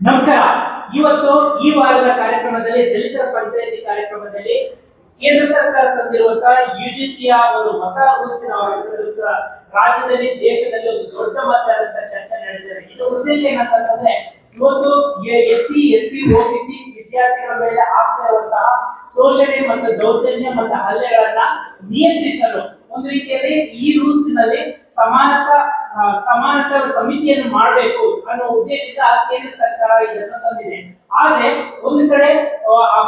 ನಮಸ್ಕಾರ. ಇವತ್ತು ಈ ವಾರದ ಕಾರ್ಯಕ್ರಮದಲ್ಲಿ ದಲಿತರ ಪಂಚಾಯತಿ ಕಾರ್ಯಕ್ರಮದಲ್ಲಿ ಕೇಂದ್ರ ಸರ್ಕಾರ ತಂದಿರುವಂತಹ ಯುಜಿಸಿಯ ಒಂದು ಹೊಸ ವಿರುದ್ಧ ರಾಜ್ಯದಲ್ಲಿ, ದೇಶದಲ್ಲಿ ಒಂದು ದೊಡ್ಡ ಮಟ್ಟದಂತ ಚರ್ಚೆ ನಡೆದಿದೆ. ಇದರ ಉದ್ದೇಶ ಏನಂತಂದ್ರೆ ಇವತ್ತು S C S P OBC ವಿದ್ಯಾರ್ಥಿಗಳ ಮೇಲೆ ಆಗ್ತಾ ಇರುವಂತಹ ಶೋಷಣೆ ಮತ್ತು ದೌರ್ಜನ್ಯ ಮತ್ತು ಹಲ್ಲೆಗಳನ್ನ ನಿಯಂತ್ರಿಸಲು ಒಂದು ರೀತಿಯಲ್ಲಿ ಈ ರೂಲ್ಸ್ನಲ್ಲಿ ಸಮಾನತಾ ಆ, ಸಮಾನತಾ ಸಮಿತಿಯನ್ನು ಮಾಡಬೇಕು ಅನ್ನೋ ಉದ್ದೇಶದ ಕೇಂದ್ರ ಸರ್ಕಾರ ಇದನ್ನು ತಂದಿದೆ. ಆದ್ರೆ ಒಂದು ಕಡೆ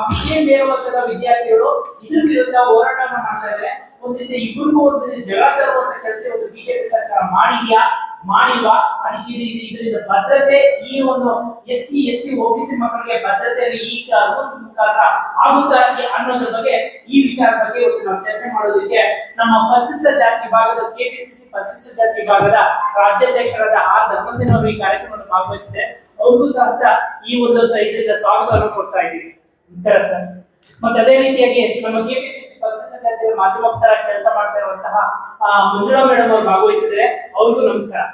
ವಿಷಯ ಮೇಲ್ವರ್ಗದ ವಿದ್ಯಾರ್ಥಿಗಳು ಇದ್ರ ವಿರುದ್ಧ ಹೋರಾಟವನ್ನು ಮಾಡ್ತಾ ಇದ್ದಾರೆ ಒಂದು ರೀತಿ ಇಬ್ಬರಿಗೂ ಜಗಳ ತರುವಂತ ಕೆಲಸ ಒಂದು ಬಿಜೆಪಿ ಸರ್ಕಾರ ಮಾಡಿದ್ಯಾ? ಮಾಡಿಲ್ವಾ ಅದಕ್ಕೆ ಇದು- ಇದರಿಂದ ಭದ್ರತೆ ಈ ಒಂದು S C, S T OBC ಮಕ್ಕಳಿಗೆ ಭದ್ರತೆಯಲ್ಲಿ ಈ ರೂಲ್ಸ್ ಮುಖಾಂತರ ಆಗುತ್ತಾ ಅನ್ನೋದ್ರ ಬಗ್ಗೆ ಈ ವಿಚಾರ ಬಗ್ಗೆ ಇವತ್ತು ನಾವು ಚರ್ಚೆ ಮಾಡೋದಕ್ಕೆ ನಮ್ಮ ಪರಿಶಿಷ್ಟ ಜಾತಿ ವಿಭಾಗದ ಕೆಪಿಸಿಸಿ ಪರಿಶಿಷ್ಟ ಜಾತಿ ಭಾಗದ ರಾಜ್ಯಾಧ್ಯಕ್ಷರಾದ ಆರ್ ಧರ್ಮಸೇನ ಅವರು ಈ ಕಾರ್ಯಕ್ರಮವನ್ನು ಭಾಗವಹಿಸಿದೆ ಅವ್ರಿಗೂ ಸಹ ಈ ಒಂದು ಸ- ಇದರಿಂದ ಸ್ವಾಗತವನ್ನು ಕೊಡ್ತಾ ಇದ್ದೀವಿ ನಮಸ್ಕಾರ ಸರ್. ಮತ್ತೆ ಅದೇ ರೀತಿಯಾಗಿ ನಮ್ಮ ಕೆಪಿಸಿಸಿ ಪರಿಶಿಷ್ಟ ಜಾತಿಯ ಮಾಧ್ಯಮ ಕೆಲಸ ಮಾಡ್ತಾ ಇರುವಂತಹ ಮಂಜುಳಾ ಮೇಡಮ್ ಅವರು ಭಾಗವಹಿಸಿದ್ರೆ ಅವ್ರಿಗೂ ನಮಸ್ಕಾರ.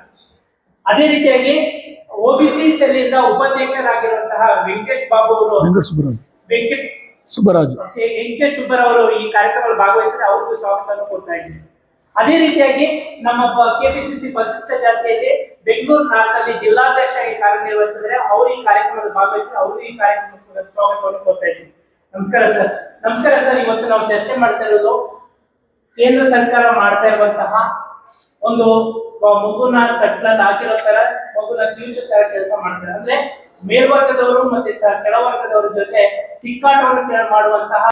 ಅದೇ ರೀತಿಯಾಗಿ ಒಬಿಸಿ ಸೆಲ್ಲಿಂದ ಉಪಾಧ್ಯಕ್ಷರಾಗಿರುವಂತಹ ವೆಂಕಟೇಶ್ ಬಾಬು ಅವರು ವೆಂಕಟ ಸುಬ್ಬರಾಜು. ವೆಂಕಟೇಶ್ ಸುಬ್ಬರ ಅವರು ಈ ಕಾರ್ಯಕ್ರಮದಲ್ಲಿ ಭಾಗವಹಿಸಿದ್ರೆ ಅವ್ರಿಗೂ ಸ್ವಾಗತವನ್ನು ಕೊಡ್ತಾ ಇದ್ದೀನಿ. ಅದೇ ರೀತಿಯಾಗಿ ನಮ್ಮ ಕೆಪಿಸಿಸಿ ಪರಿಶಿಷ್ಟ ಜಾತಿಯಲ್ಲಿ ಬೆಂಗಳೂರು ನಾರ್ತ್ ಅಲ್ಲಿ ಜಿಲ್ಲಾಧ್ಯಕ್ಷರಾಗಿ ಕಾರ್ಯನಿರ್ವಹಿಸಿದ್ರೆ ಅವರು ಈ ಕಾರ್ಯಕ್ರಮದಲ್ಲಿ ಭಾಗವಹಿಸಿದ್ರೆ ಅವರು ಈ ಕಾರ್ಯಕ್ರಮಕ್ಕೆ ಸ್ವಾಗತವನ್ನು ಕೊಡ್ತಾ ಇದ್ದೀನಿ. ನಮಸ್ಕಾರ ಸರ್. ನಮಸ್ಕಾರ ಸರ್, ಇವತ್ತು ನಾವು ಚರ್ಚೆ ಮಾಡ್ತಾ ಇರೋದು ಕೇಂದ್ರ ಸರ್ಕಾರ ಮಾಡ್ತಾ ಇರುವಂತಹ ಒಂದು ಮಗುನ ಕಟ್ಲಲ್ಲಿ ಹಾಕಿರೋ ತರ, ಮಗುನ ಕಿವುಚೋ ತರ ಕೆಲಸ ಮಾಡ್ತಾರೆ. ಅಂದ್ರೆ ಮೇಲ್ವರ್ಗದವರು ಮತ್ತೆ ಕೆಳವರ್ಗದವರ ಜೊತೆ ತಿಕ್ಕಾಟವನ್ನು ಮಾಡುವಂತಹ